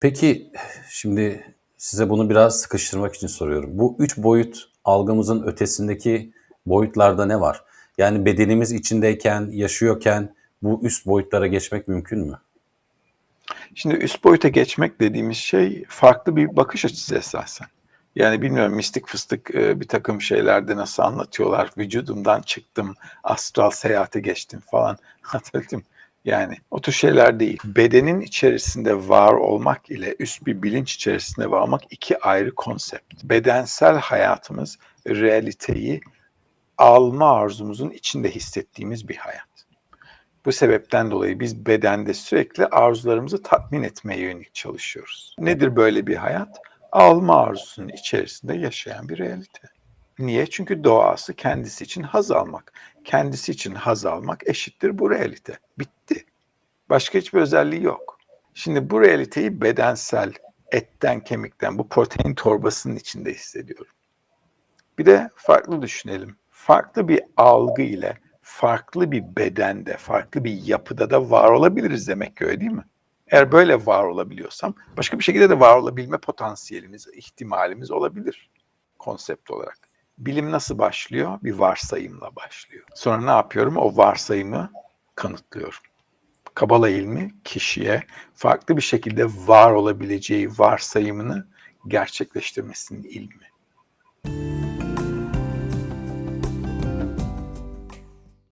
Peki şimdi size bunu biraz sıkıştırmak için soruyorum. Bu üç boyut algımızın ötesindeki boyutlarda ne var? Yani bedenimiz içindeyken, yaşıyorken bu üst boyutlara geçmek mümkün mü? Şimdi üst boyuta geçmek dediğimiz şey farklı bir bakış açısı esasen. Yani bilmiyorum mistik fıstık e, bir takım şeylerde nasıl anlatıyorlar. Vücudumdan çıktım, astral seyahate geçtim falan. Hatırladım. Yani o tür şeyler değil. Bedenin içerisinde var olmak ile üst bir bilinç içerisinde var olmak iki ayrı konsept. Bedensel hayatımız realiteyi alma arzumuzun içinde hissettiğimiz bir hayat. Bu sebepten dolayı biz bedende sürekli arzularımızı tatmin etmeye yönelik çalışıyoruz. Nedir böyle bir hayat? Alma arzusunun içerisinde yaşayan bir realite. Niye? Çünkü doğası kendisi için haz almak. Kendisi için haz almak eşittir bu realite. Bitti. Başka hiçbir özelliği yok. Şimdi bu realiteyi bedensel, etten, kemikten, bu protein torbasının içinde hissediyorum. Bir de farklı düşünelim. Farklı bir algı ile farklı bir bedende, farklı bir yapıda da var olabiliriz demek ki öyle değil mi? Eğer böyle var olabiliyorsam başka bir şekilde de var olabilme potansiyelimiz, ihtimalimiz olabilir konsept olarak. Bilim nasıl başlıyor? Bir varsayımla başlıyor. Sonra ne yapıyorum? O varsayımı kanıtlıyorum. Kabala ilmi kişiye farklı bir şekilde var olabileceği varsayımını gerçekleştirmesinin ilmi.